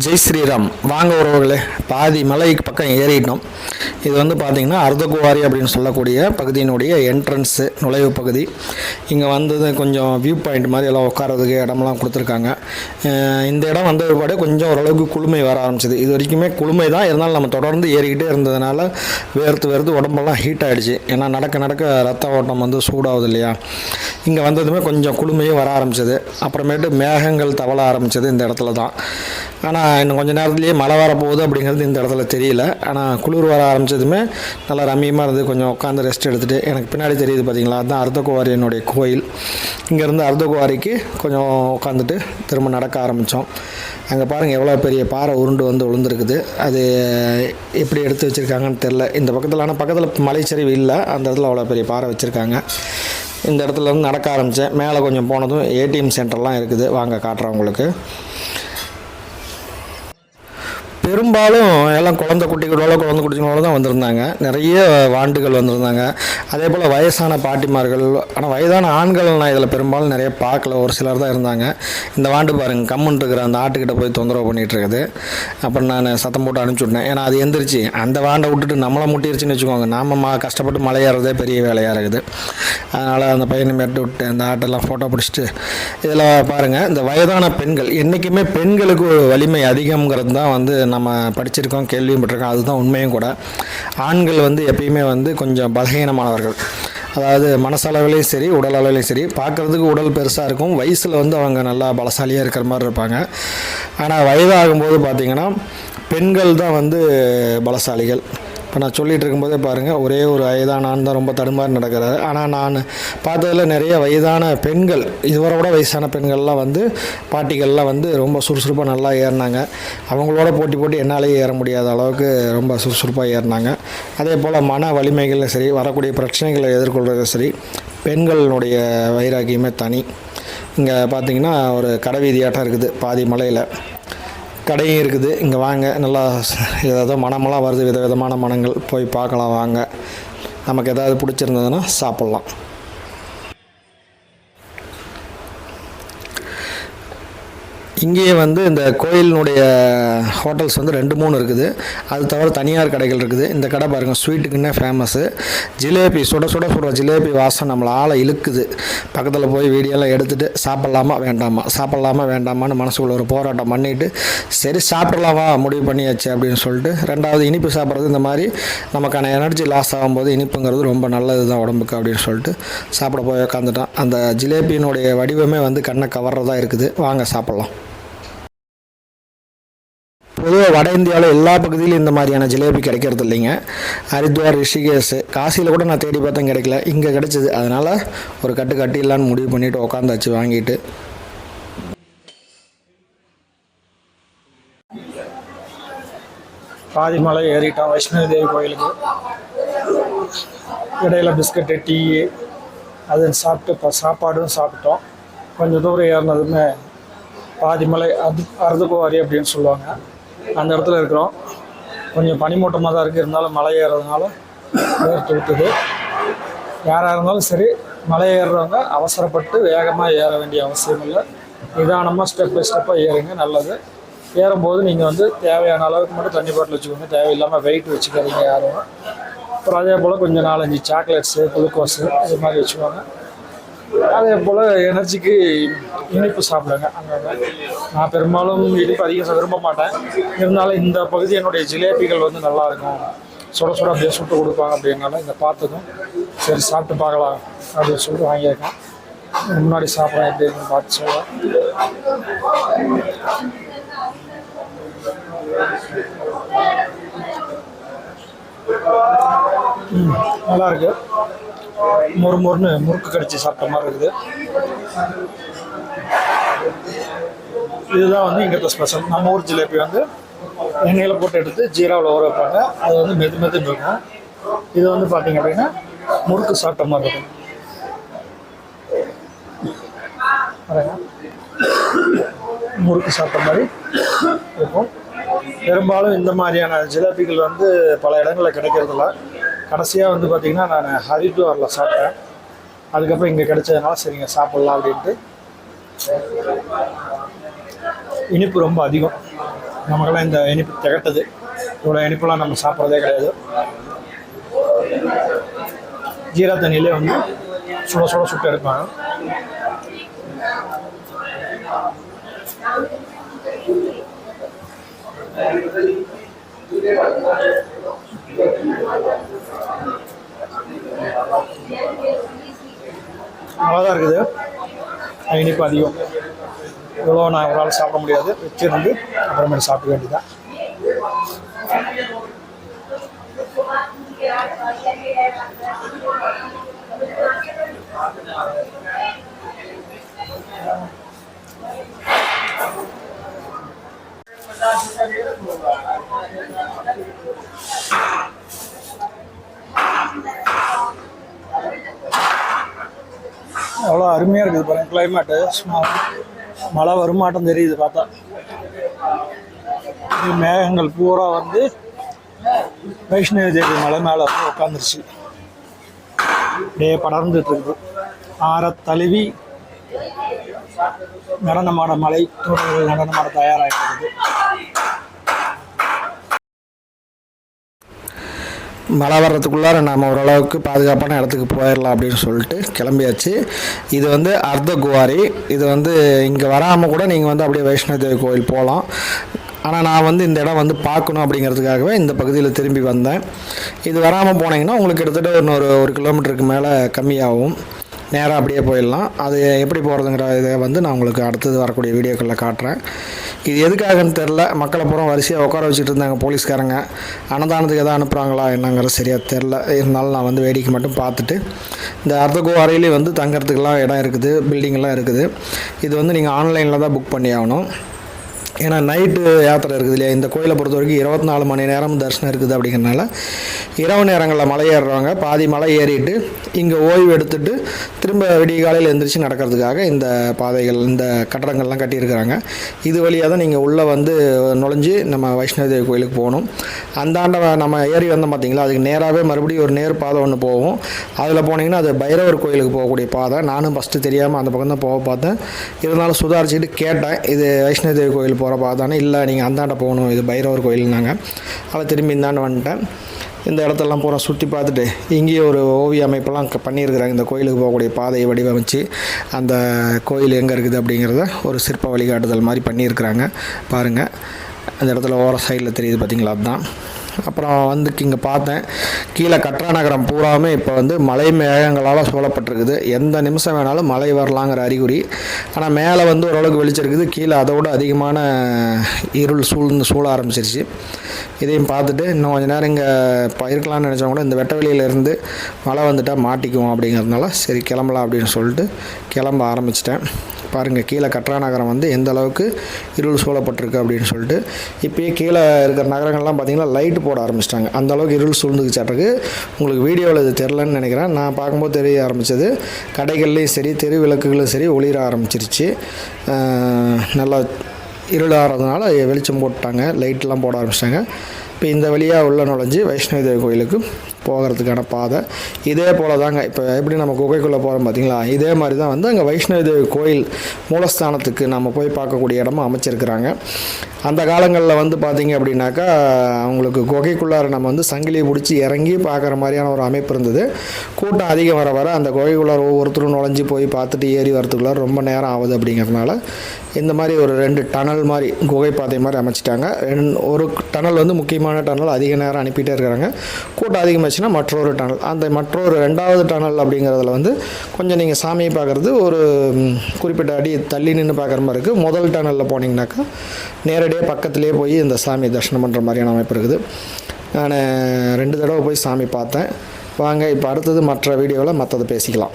ஜெய் ஸ்ரீராம். வாங்க உறவுகளே பாதி மலைக்கு பக்கம் ஏறிட்டோம். இது வந்து பார்த்திங்கன்னா அர்த்தகுவாரி அப்படின்னு சொல்லக்கூடிய பகுதியினுடைய என்ட்ரன்ஸு நுழைவு பகுதி. இங்கே வந்தது கொஞ்சம் வியூ பாயிண்ட் மாதிரி எல்லாம் உட்காரதுக்கு இடமெல்லாம் கொடுத்துருக்காங்க. இந்த இடம் வந்த ஒருபாடு கொஞ்சம் ஓரளவுக்கு குளுமை வர ஆரம்பிச்சது. இது வரைக்குமே குளுமை தான். இருந்தாலும் நம்ம தொடர்ந்து ஏறிக்கிட்டே இருந்ததுனால வேர்த்து வேர்த்து உடம்பெல்லாம் ஹீட் ஆகிடுச்சு ஏன்னா நடக்க நடக்க ரத்த ஓட்டம் வந்து சூடாகுது இல்லையா? இங்கே வந்ததுமே கொஞ்சம் குளுமையும் வர ஆரம்பிச்சது. அப்புறமேட்டு மேகங்கள் தவள ஆரம்பிச்சது இந்த இடத்துல தான். ஆனால் இன்னும் கொஞ்சம் நேரத்துலேயே மழை வரப்போகுது அப்படிங்கிறது இந்த இடத்துல தெரியல. ஆனால் குளிர் வர ஆரம்பித்ததுமே நல்லா ரம்மியமாக இருந்து கொஞ்சம் உட்காந்து ரெஸ்ட் எடுத்துகிட்டு எனக்கு பின்னாடி தெரியுது பார்த்தீங்களா அதுதான் அர்த்தகுவாரியனுடைய கோயில். இங்கேருந்து அர்த்தகுவாரிக்கு கொஞ்சம் உட்காந்துட்டு திரும்ப நடக்க ஆரம்பித்தோம் அங்கே பாருங்கள் எவ்வளோ பெரிய பாறை உருண்டு வந்து விழுந்துருக்குது அது எப்படி எடுத்து வச்சுருக்காங்கன்னு தெரில இந்த பக்கத்தில் ஆனால் பக்கத்தில் மலைச்சரிவு இல்லை. அந்த இடத்துல அவ்வளோ பெரிய பாறை வச்சுருக்காங்க. இந்த இடத்துல இருந்து நடக்க ஆரம்பித்தேன் மேலே கொஞ்சம் போனதும் ஏடிஎம் சென்டர்லாம் இருக்குது. வாங்க காட்டுறேன் உங்களுக்கு. பெரும்பாலும் எல்லாம் குழந்தை குட்டிகளோட குழந்தை குட்டிகளோட தான் வந்திருந்தாங்க. நிறைய வாண்டுகள் வந்திருந்தாங்க. அதே போல் வயசான பாட்டிமார்கள் ஆனால் வயதான ஆண்கள் நான் இதில் பெரும்பாலும் நிறைய பார்க்கல. ஒரு சிலர் தான் இருந்தாங்க. இந்த வாண்டு பாருங்க கம்முன்னு இருக்கிற அந்த ஆட்டுக்கிட்ட போய் தொந்தரவு பண்ணிகிட்டு இருக்குது. அப்புறம் நான் சத்தம் போட்டு அனுப்பிச்சி விட்டேன். ஏன்னா அது எந்திரிச்சு அந்த வாண்டை விட்டுட்டு நம்மளை முட்டிருச்சுன்னு வச்சுக்கோங்க. நாம மா கஷ்டப்பட்டு மலையேறதே பெரிய வேலையாக இருக்குது. அதனால் அந்த பையனை மேட்டு விட்டு அந்த ஆட்டெல்லாம் ஃபோட்டோ பிடிச்சிட்டு இதில் பாருங்கள் இந்த வயதான பெண்கள் என்றைக்குமே பெண்களுக்கு வலிமை அதிகம்ங்கிறது தான் வந்து நம்ம நம்ம படிச்சிருக்கோம் கேள்வியும் பட்டிருக்கோம் அதுதான் உண்மையும் கூட. ஆண்கள் வந்து எப்பயுமே வந்து கொஞ்சம் பலகீனமானவர்கள். அதாவது மனசளவுலேயும் சரி உடல் அளவுலேயும் சரி பார்க்குறதுக்கு உடல் பெருசாக இருக்கும். வயசில் வந்து அவங்க நல்லா பலசாலியாக இருக்கிற மாதிரி இருப்பாங்க. ஆனால் வயதாகும்போது பார்த்திங்கன்னா பெண்கள் தான் வந்து பலசாலிகள். இப்போ நான் சொல்லிகிட்டு இருக்கும்போதே பாருங்கள் ஒரே ஒரு வயதான ஆண் தான் ரொம்ப தடுமாறி நடக்கிறாரு ஆனால் நான் பார்த்ததில் நிறைய வயதான பெண்கள் இதுவரை விட வயசான பெண்கள்லாம் வந்து பாட்டிகள்லாம் வந்து ரொம்ப சுறுசுறுப்பாக நல்லா ஏறினாங்க. அவங்களோட போட்டி போட்டு என்னாலேயே ஏற முடியாத அளவுக்கு ரொம்ப சுறுசுறுப்பாக ஏறினாங்க. அதே போல் மன வலிமைகளும் சரி வரக்கூடிய பிரச்சனைகளை எதிர்கொள்கிறதும் சரி பெண்களுடைய வைராக்கியமே தனி. இங்கே பார்த்தீங்கன்னா ஒரு கடைவீதியாட்டம் இருக்குது பாதி மலையில். கடையும் இருக்குது. இங்கே வாங்க. நல்லா ஏதாவது மனமெல்லாம் வருது. விதவிதமான மனங்கள். போய் பார்க்கலாம். வாங்க. நமக்கு ஏதாவது பிடிச்சிருந்ததுன்னா சாப்பிட்லாம். இங்கேயே வந்து இந்த கோயிலினுடைய ஹோட்டல்ஸ் வந்து ரெண்டு மூணு இருக்குது. அது தவிர தனியார் கடைகள் இருக்குது. இந்த கடை பாருங்கள் ஸ்வீட்டுக்குன்னே ஃபேமஸ்ஸு ஜிலேபி சுட சுட சுட ஜிலேபி வாசம் நம்மளை ஆளை இழுக்குது. பக்கத்தில் போய் வீடியோலாம் எடுத்துகிட்டு சாப்பிட்லாமா வேண்டாமா? சாப்பிட்லாமா வேண்டாமான்னு மனசுக்குள்ள ஒரு போராட்டம் பண்ணிவிட்டு சரி சாப்பிட்லாமா முடிவு பண்ணியாச்சு அப்படின்னு சொல்லிட்டு ரெண்டாவது இனிப்பு சாப்பிட்றது இந்த மாதிரி நமக்கான எனர்ஜி லாஸ் ஆகும்போது இனிப்புங்கிறது ரொம்ப நல்லது தான் உடம்புக்கு அப்படின்னு சொல்லிட்டு சாப்பிட போய் உட்காந்துட்டோம் அந்த ஜிலேபியினுடைய வடிவமே வந்து கண்ணை கவர்றதா இருக்குது. வாங்க சாப்பிட்லாம். பொதுவாக வட இந்தியாவில் எல்லா பகுதியிலும் இந்த மாதிரியான ஜிலேபி கிடைக்கிறது இல்லைங்க. ஹரித்வார் ரிஷிகேஷ் காசியில் கூட நான் தேடி பார்த்தேன் கிடைக்கல. இங்கே கிடைச்சிது. அதனால் ஒரு கட்டு கட்டிடலான்னு முடிவு பண்ணிவிட்டு உட்காந்தாச்சு வாங்கிட்டு. பாதி மலை ஏறிட்டோம். வைஷ்ணவி தேவி கோயிலுக்கு. இடையில பிஸ்கட்டு டீ அது சாப்பிட்டு இப்போ சாப்பாடும் சாப்பிட்டோம். கொஞ்சம் தூரம் ஏறினதுமே பாதிமலை அது அறுதுக்குவாரி அப்படின்னு சொல்லுவாங்க. அந்த இடத்துல இருக்கிறோம். கொஞ்சம் பனிமூட்டமாக தான் இருக்குது இருந்தாலும் மலை ஏறுறதுனால வேர்த்து விட்டுது. யாராக இருந்தாலும் சரி மலை ஏறுறவங்க அவசரப்பட்டு வேகமாக ஏற வேண்டிய அவசியம் இல்லை. நிதானமாக ஸ்டெப் பை ஸ்டெப்பாக ஏறுங்க நல்லது. ஏறும்போது நீங்கள் வந்து தேவையான அளவுக்கு மட்டும் தண்ணி பாட்டில் வச்சுக்கோங்க. தேவையில்லாமல் வெயிட் வச்சுக்காதீங்க யாரும். அப்புறம் அதே போல் கொஞ்சம் நாலஞ்சு சாக்லேட்ஸு குளுக்கோஸு இது மாதிரி வச்சுக்கோங்க. அதே போல் எனர்ஜிக்கு இனிப்பு சாப்பிடுங்க. அங்கங்கே நான் பெரும்பாலும் இனிப்பு அதிகம் விரும்ப மாட்டேன். இருந்தாலும் இந்த பகுதி என்னுடைய ஜிலேபிகள் வந்து நல்லாயிருக்கும் சுட சுட அப்படியே சுட்டு கொடுப்பாங்க அப்படின்னால இதை பார்த்ததும் சரி சாப்பிட்டு பார்க்கலாம் அப்படின்னு சொல்லிட்டு வாங்கியிருக்கேன். முன்னாடி சாப்பிட்றேன் எப்படின்னு பார்த்து சொல்லுவேன் நல்லா இருக்கு. மொறு மொறுன்னு முறுக்கு கடிச்சு சாப்பிட்ட மாதிரி இருக்குது. இதுதான் வந்து இங்கே ஸ்பெஷல் நம்ம ஊர் ஜிலேபி வந்து எண்ணெயில் போட்டு எடுத்து ஜீராவில் ஊற வைப்பாங்க. அது வந்து மெது மெதுன்னு இருக்கும் இது வந்து பார்த்தீங்க அப்படின்னா முறுக்கு சாப்பிட்ட மாதிரி இருக்கும். முறுக்கு சாப்பிட்ட மாதிரி இருக்கும். பெரும்பாலும் இந்த மாதிரியான ஜிலேபிகள் வந்து பல இடங்களில் கிடைக்கிறதில்ல. கடைசியாக வந்து பார்த்திங்கன்னா நான் ஹரித்வாரில் சாப்பிட்டேன். அதுக்கப்புறம் இங்கே கிடைச்சதுனால சரிங்க சாப்பிட்லாம் அப்படின்ட்டு. இனிப்பு ரொம்ப அதிகம். நமக்கெல்லாம் இந்த இனிப்பு திகட்டது. இவ்வளோ இனிப்புலாம் நம்ம சாப்பிட்றதே கிடையாது. ஜீரா தண்ணியிலே வந்து சுட சுட சுட்டு எடுப்பாங்க. நல்லா தான் இருக்குது. இனிப்பு அதிகம். இவ்வளோ நான் ஒரு சாப்பிட முடியாது. வச்சிருந்து அப்புறமேட்டு சாப்பிட வேண்டியதான் எவ்வளோ அருமையாக இருக்குது பாருங்க கிளைமேட்டு மழை வருமாட்டம் தெரியுது பார்த்தா. இது மேகங்கள் பூரா வந்து வைஷ்ணவ தேவி மலை மேலே வந்து உட்காந்துருச்சு அப்படியே படர்ந்துட்டு இருக்குது ஆற தழுவி நடனமாட மலை தூரங்கள் நடனமாட தயாராகிட்டு இருக்குது. மழை வர்றதுக்குள்ளார நம்ம ஓரளவுக்கு பாதுகாப்பான இடத்துக்கு போயிடலாம் அப்படின்னு சொல்லிட்டு கிளம்பியாச்சு. இது வந்து அர்த்த குவாரி. இது வந்து இங்கே வராமல் கூட நீங்கள் வந்து அப்படியே வைஷ்ணவ தேவி கோயில் போகலாம் ஆனால் நான் வந்து இந்த இடம் வந்து பார்க்கணும் அப்படிங்கிறதுக்காகவே இந்த பகுதியில் திரும்பி வந்தேன். இது வராமல் போனீங்கன்னா உங்களுக்கு கிட்டத்தட்ட இன்னொரு ஒரு கிலோமீட்டருக்கு மேலே கம்மியாகும். நேராக அப்படியே போயிடலாம். அது எப்படி போகிறதுங்கிற இதை வந்து நான் உங்களுக்கு அடுத்தது வரக்கூடிய வீடியோக்களில் காட்டுறேன். இது எதுக்காகன்னு தெரில மக்களை பூரா வரிசையாக உட்கார வச்சுட்டு இருந்தாங்க போலீஸ்காரங்க. அன்னதானத்துக்கு எதாவது அனுப்புகிறாங்களா என்னங்கிறது சரியாக தெரில இருந்தாலும் நான் வந்து வேடிக்கை மட்டும் பார்த்துட்டு இந்த அர்த்தகோவாரையிலே வந்து தங்குறதுக்கெல்லாம் இடம் இருக்குது பில்டிங்லாம் இருக்குது. இது வந்து நீங்கள் ஆன்லைனில் தான் புக் பண்ணி ஆகணும் ஏன்னா நைட்டு யாத்திரை இருக்குது இல்லையா? இந்த கோயிலை பொறுத்த வரைக்கும் இருபத்தி நாலு மணி நேரம் தரிசனம் இருக்குது அப்படிங்கிறனால இரவு நேரங்களில் மலை ஏறுறவங்க பாதி மலை ஏறிட்டு இங்கே ஓய்வு எடுத்துட்டு திரும்ப விடிய காலையில் எந்திரிச்சு நடக்கிறதுக்காக இந்த பாதைகள் இந்த கட்டடங்கள்லாம் கட்டியிருக்கிறாங்க. இது வழியாக தான் நீங்கள் உள்ளே வந்து நுழைஞ்சு நம்ம வைஷ்ணவதேவி கோயிலுக்கு போகணும். அந்தாண்ட நம்ம ஏறி வந்தோம் பார்த்தீங்களா அதுக்கு நேராகவே மறுபடியும் ஒரு நேர் பாதை ஒன்று போகும் அதில் போனீங்கன்னா அது பைரவர் கோயிலுக்கு போகக்கூடிய பாதை. நானும் ஃபஸ்ட்டு தெரியாமல் அந்த பக்கம் தான் போக பார்த்தேன். இருந்தாலும் சுதாரிச்சுட்டு கேட்டேன் இது வைஷ்ணவதேவி கோயில் போகிற பாதானே. இல்லை நீங்கள் அந்தாண்ட போகணும். இது பைரவர் கோயில்னாங்க அதை திரும்பி இந்தாண்ட வந்துட்டேன். இந்த இடத்தெல்லாம் பூரா சுற்றி பார்த்துட்டு இங்கேயே ஒரு ஓவிய அமைப்பெல்லாம் க- பண்ணியிருக்கிறாங்க. இந்த கோயிலுக்கு போகக்கூடிய பாதையை வடிவமைச்சு அந்த கோயில் எங்கே இருக்குது அப்படிங்கிறத ஒரு சிற்ப வழிகாட்டுதல் மாதிரி பண்ணியிருக்கிறாங்க. பாருங்கள் அந்த இடத்துல ஓர சைடில் தெரியுது பார்த்தீங்களா அதுதான் அப்புறம் வந்து இங்கே பார்த்தேன். கீழே கட்ரா நகரம் பூராமே இப்போ வந்து மலை மேகங்களால் சூழப்பட்டிருக்குது. எந்த நிமிஷம் வேணாலும் மழை வரலாங்கிற அறிகுறி. ஆனால் மேலே வந்து ஓரளவுக்கு வெளிச்சம் இருக்குது. கீழே அதை விட அதிகமான இருள் சூழ்ந்து சூழ ஆரம்பிச்சிருச்சு. இதையும் பார்த்துட்டு இன்னும் கொஞ்ச நேரம் இங்கே இப்போ நினச்சவங்க கூட இந்த வெட்ட வெளியில இருந்து மழை வந்துட்டால் மாட்டிக்குவோம் அப்படிங்கிறதுனால சரி கிளம்பலாம் அப்படின்னு சொல்லிட்டு கிளம்ப ஆரம்பிச்சிட்டேன். பாருங்கள் கீழே கட்ரா நகரம் வந்து எந்த அளவுக்கு இருள் சூழப்பட்டிருக்கு அப்படின்னு சொல்லிட்டு இப்போயே கீழே இருக்கிற நகரங்கள்லாம் பார்த்தீங்கன்னா லைட் போட ஆரம்பிச்சிட்டாங்க. அந்த அளவுக்கு இருள் சூழ்ந்துக்குச்சாட்டுக்கு உங்களுக்கு வீடியோவில் இது தெரிலன்னு நினைக்கிறேன். நான் பார்க்கும்போது தெரிய ஆரம்பித்தது கடைகள்லேயும் சரி தெரு விளக்குகளும் சரி ஒளிர ஆரம்பிச்சிருச்சு. நல்லா நல்லா இருளாகிறதுனால வெளிச்சம் போட்டாங்க லைட்லாம் போட ஆரம்பிச்சிட்டாங்க. இப்போ இந்த வழியாக உள்ள நுழைஞ்சு வைஷ்ணவி தேவி கோயிலுக்கு போகிறதுக்கான பாதை. இதே போல் தாங்க இப்போ எப்படி நம்ம குகைக்குள்ளே போகிறோம் பார்த்தீங்களா இதே மாதிரி தான் வந்து அங்கே வைஷ்ணவி தேவி கோயில் மூலஸ்தானத்துக்கு நம்ம போய் பார்க்கக்கூடிய இடமா அமைச்சிருக்கிறாங்க. அந்த காலங்களில் வந்து பார்த்தீங்க அப்படின்னாக்கா அவங்களுக்கு குகைக்குள்ளார நம்ம வந்து சங்கிலியை பிடிச்சி இறங்கி பார்க்குற மாதிரியான ஒரு அமைப்பு இருந்தது. கூட்டம் அதிகம் வர வர அந்த குகைக்குள்ளார ஒவ்வொருத்தரும் நுழைஞ்சு போய் பார்த்துட்டு ஏறி வரத்துக்குள்ளார ரொம்ப நேரம் ஆகுது அப்படிங்கிறதுனால இந்த மாதிரி ஒரு ரெண்டு டனல் மாதிரி குகை பாதை மாதிரி அமைச்சிட்டாங்க. ரெண் ஒரு டனல் வந்து முக்கியமான டனல் அதிக நேரம் அனுப்பிட்டே இருக்கிறாங்க. கூட்டம் அதிகமாக ஆச்சுன்னா மற்றொரு டனல் அந்த மற்றொரு ரெண்டாவது டனல் அப்படிங்கிறதுல வந்து கொஞ்சம் நீங்கள் சாமியை பார்க்குறது ஒரு குறிப்பிட்ட அடி தள்ளி நின்று பார்க்குற மாதிரி இருக்குது முதல் டனலில் போனீங்கன்னாக்கா நேரடியாக பக்கத்துலேயே போய் இந்த சாமி தரிசனம் பண்ணுற மாதிரியான அமைப்பு இருக்குது. நான் ரெண்டு தடவை போய் சாமி பார்த்தேன். வாங்க இப்போ அடுத்தது மற்ற வீடியோவில் மற்றதை பேசிக்கலாம்.